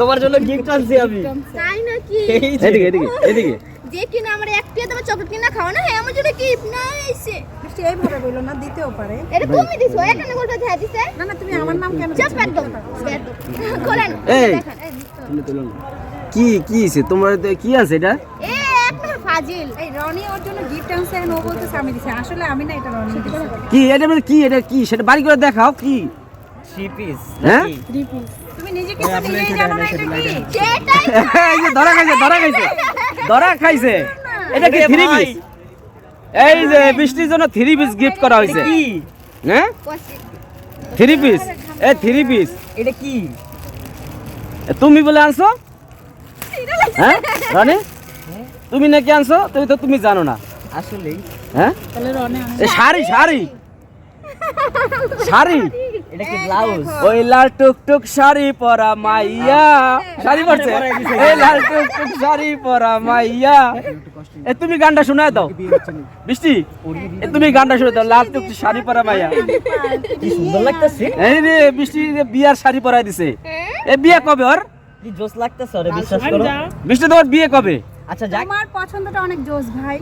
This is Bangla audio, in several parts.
তোমার জন্য গিফট আনছি আমি। তাই নাকি? এদিকে এদিকে এদিকে যে কিনা আমার একটি তোমার চকলেট কিনা খাও না হ্যাঁ আমার জন্য কি না এসে মিষ্টি এইভাবে বলল না দিতেও পারে। এটা তুমি দিছো ঝাড় দিছে। না না তুমি আমার নাম কেন চাপ দিচ্ছ? একদম। খোলেন এই। দেখান এই, তুলে না। কি কি হইছে? তোমার কি আছে এটা? এ একটা ফাজিল। এই রনি ওর জন্য গিফট আনছে ও বলতেছে আমি দিছি। আসলে আমি না এটা রনি কি এটা মানে কি এটা কি? সেটা বাড়ি করে দেখাও কি? থ্রি পিস হ্যাঁ? তুমি নিজে কিছু নিজেই জানো না এটা কি? সেটাই এই যে ধরা খাইছে ধরা খাইছে। ধরা খাইছে। এটা কি থ্রি পিস এই যে বৃষ্টির জন্য থ্রি পিস গিফট করা হয়েছে। কি? হ্যাঁ? থ্রি পিস এ থ্রি পিস এটা কি? তুমি বলে আনছো? হ্যাঁ? রনি? তুমি নাকি আনছো? তুমি তো তুমি জানো না। আসলে হ্যাঁ? তাহলে রনি এ শাড়ি শাড়ি। শাড়ি। এটা কি ব্লাউজ? ওই লাল টুকটুক শাড়ি পরা মাইয়া। শাড়ি পরছে? এই লাল টুকটুক শাড়ি পরা মাইয়া। এ তুমি গানটা শোনায় দাও। বৃষ্টি? এ তুমি গানটা শুনে দাও। লাল টুকটুক শাড়ি পরা মাইয়া। কি সুন্দর লাগতেছে? এই রে বৃষ্টি বিয়ার শাড়ি পরাই দিছে। এ বিয়ে কবে ওর? কি জোস লাগতেছে আরে বিশ্বাস করো। বৃষ্টি তোমার বিয়ে কবে? আচ্ছা যাক। তোমার পছন্দটা অনেক জোস ভাই।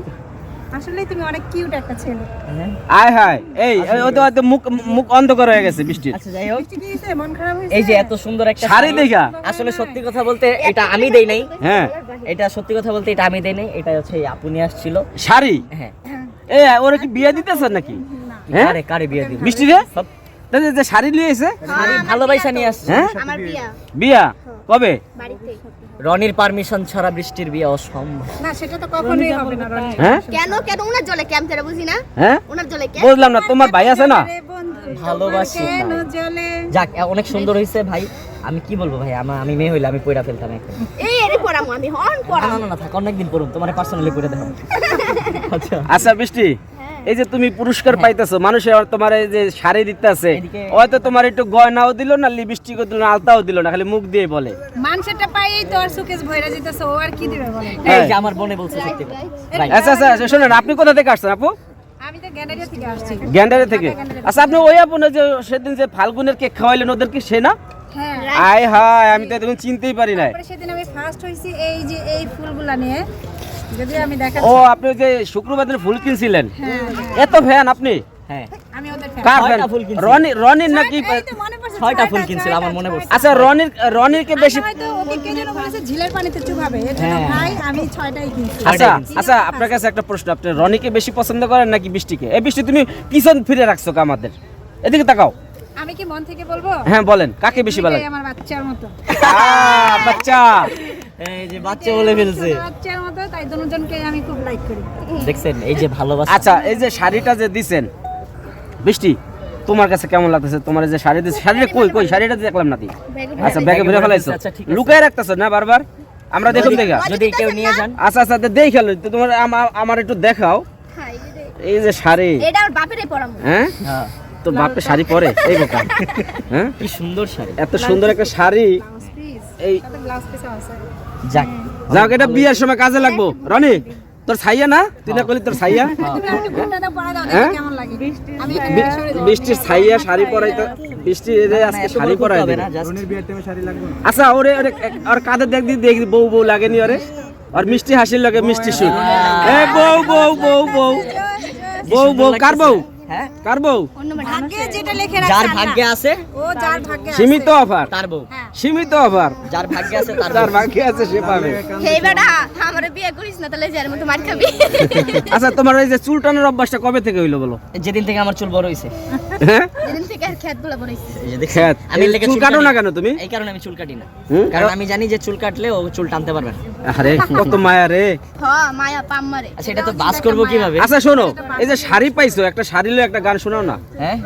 আসলে তুমি অনেক কিউট একটা ছেলে। হ্যাঁ। আয় হায় এই এই, ও তো হয়তো মুখ মুখ অন্ধকার হয়ে গেছে বৃষ্টির। আচ্ছা যাই হোক। মিষ্টি কি মন খারাপ হয়েছে। এই যে এত সুন্দর একটা শাড়ি দেখা। আসলে সত্যি কথা বলতে এটা আমি দেই নাই। হ্যাঁ। এটা সত্যি কথা বলতে এটা আমি দেই নাই এটা হচ্ছে আপু নিয়ে আসছিল। শাড়ি? হ্যাঁ। এ ওরা কি বিয়ে দিতেছেন নাকি? হ্যাঁ? কারে কারে বিয়ে দিবি? বৃষ্টি রে তাহলে যে শাড়ি নিয়ে এসে? ভালোবাসা নিয়ে আসছে। হ্যাঁ? বিয়া। বিয়া? কবে? রনির পারমিশন ছাড়া বৃষ্টির বিয়ে অসম্ভব। না সেটা তো কখনোই হবে না হ্যাঁ? কেন কেন? ওনার জলে ক্যাম তেরা বুঝি না? হ্যাঁ? ওনার জলে ক্যাম বুঝলাম না তোমার ভাই আছে না? ভালোবাসি। যাক অনেক সুন্দর হয়েছে ভাই। আমি কি বলব ভাই আমার আমি মেয়ে হইলে আমি পয়রা ফেলতাম এখন এই এরে পড়ামু আমি হন না পড়াম। না না, না থাক অনেকদিন পড়ুন তোমার পার্সোনালি পড়ে দেখো আচ্ছা। আচ্ছা বৃষ্টি? এই যে তুমি পুরস্কার পাইতেছো মানুষে আর তোমার এই যে শাড়ি দিতেছে হয়তো তোমার একটু গয়নাও দিল না লিপস্টিকও দিল না আলতাও দিল না খালি মুখ দিয়ে বলে। মানুষটা পাইই তো আর সুকেশ ভইরা যেতেছে ও আর কি দিবে বলে? এই যে আমার বোনে বলছে সত্যি। আচ্ছা আচ্ছা আচ্ছা শোনেন আপনি কোথা থেকে আসছেন আপু? আমি তো গ্যালারিয়া থেকে আসছি। গ্যান্ডারে থেকে? আচ্ছা আপনি ওই আপু না যে সেদিন যে ফাল্গুনের কেক খাওয়াইলেন ওদের কি সে না? হ্যাঁ। আয় হায় আমি তো এখন চিনতেই পারি না সেদিন আমি ফার্স্ট হইছি এই যে এই ফুলগুলা নিয়ে। যদি আমি দেখা ও আপনি যে শুক্রবার দিন ফুল কিনছিলেন? হ্যাঁ। এত ফ্যান আপনি? হ্যাঁ। কার ফ্যান রনি রনির নাকি এই তো মনে পড়ছে, ছয়টা ফুল কিনছিল আমার মনে পড়ছে আচ্ছা রনির রনির কে বেশি আচ্ছা, হয়তো ওকে কে যেন বলেছে ঝিলের পানিতে চুবাবে। এর জন্য হ্যাঁ। ভাই আমি ছয়টাই কিনছি। আচ্ছা আচ্ছা আপনার কাছে একটা প্রশ্ন আপনি রনিকে বেশি পছন্দ করেন নাকি বৃষ্টিকে? এই বৃষ্টি তুমি পিছন ফিরে রাখছো আমাদের। এদিকে তাকাও। আমি কি মন থেকে বলব? হ্যাঁ বলেন কাকে বেশি ভালো দুইটাই লাগে? আমার বাচ্চার মতো। আহ, বাচ্চা। এই যে বাচ্চা বলে ফেলছে। বাচ্চার মতো তাই দুজনকে আমি খুব লাইক করি। দেখছেন এই যে ভালোবাসা। আচ্ছা এই যে শাড়িটা যে দিছেন বৃষ্টি তোমার কাছে কেমন লাগতেছে? তোমার যে শাড়ি দিছে শাড়িটা কই কই? শাড়িটা দেখলাম নাকি আচ্ছা ব্যাগে ভরে ফেলাইছো? আচ্ছা, ঠিক আছে। লুকায় রাখতেছো না বারবার? আমরা দেখুন দেখা। যদি কেউ নিয়ে যান। আচ্ছা আচ্ছা তোমার আমার একটু দেখাও। হ্যাঁ এই যে দে- এই যে শাড়ি। এটা বাপেরে হ্যাঁ? হ্যাঁ। তো বাপে শাড়ি পরে এই বোকা। হ্যাঁ? কি সুন্দর শাড়ি। এত সুন্দর একটা শাড়ি। এই যাক যাক এটা বিয়ের সময় কাজে লাগবো। রনি তোর ছাইয়া না? তুই না করলি তোর ছাইয়া? হ্যাঁ? বৃষ্টির ছাইয়া শাড়ি পরাই তো বৃষ্টি আজকে শাড়ি পরাই আচ্ছা ওরে ওরে কাদের দেখ দেখ বউ বউ লাগেনি ওরে। আর মিষ্টি হাসির লাগে মিষ্টি সুর। এ বউ বউ বউ বউ। বউ বউ কার বউ? হ্যাঁ? কার বউ? মানে ভাগ্যে যেটা লিখে রাখছে যার ভাগ্যে আছে ও যার ভাগ্যে আছে। সীমিত অফার। তার বউ। সীমিত অফার। যার ভাগ্যে আছে তার তার ভাগ্যে আছে সে পাবে। হেই বেটা আমারে বিয়ে করিস না তাহলে যার মতো মার খাবি। আচ্ছা তোমার ওই যে চুল টানার অভ্যাসটা কবে থেকে হইল বলো? যেদিন থেকে আমার চুল বড় হয়েছে হ্যাঁ? যেদিন থেকে আর খেতগুলো বড়াইছে এই যে আমি চুল কাটো না কেন তুমি? এই কারণে আমি চুল কাটি না। কারণ আমি জানি যে চুল কাটলে ও চুল টানতে পারবে না। আরে কত মায়া রে? হ মায়া পাম মারে আচ্ছা তো বাস করব কীভাবে? আচ্ছা শোনো এই যে শাড়ি পাইছো একটা শাড়ি লো একটা গান শোনাও না। হ্যাঁ?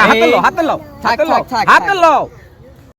হাতে লও হাতে লও হাতে লো থাক, থাক, হাতে থাক। লো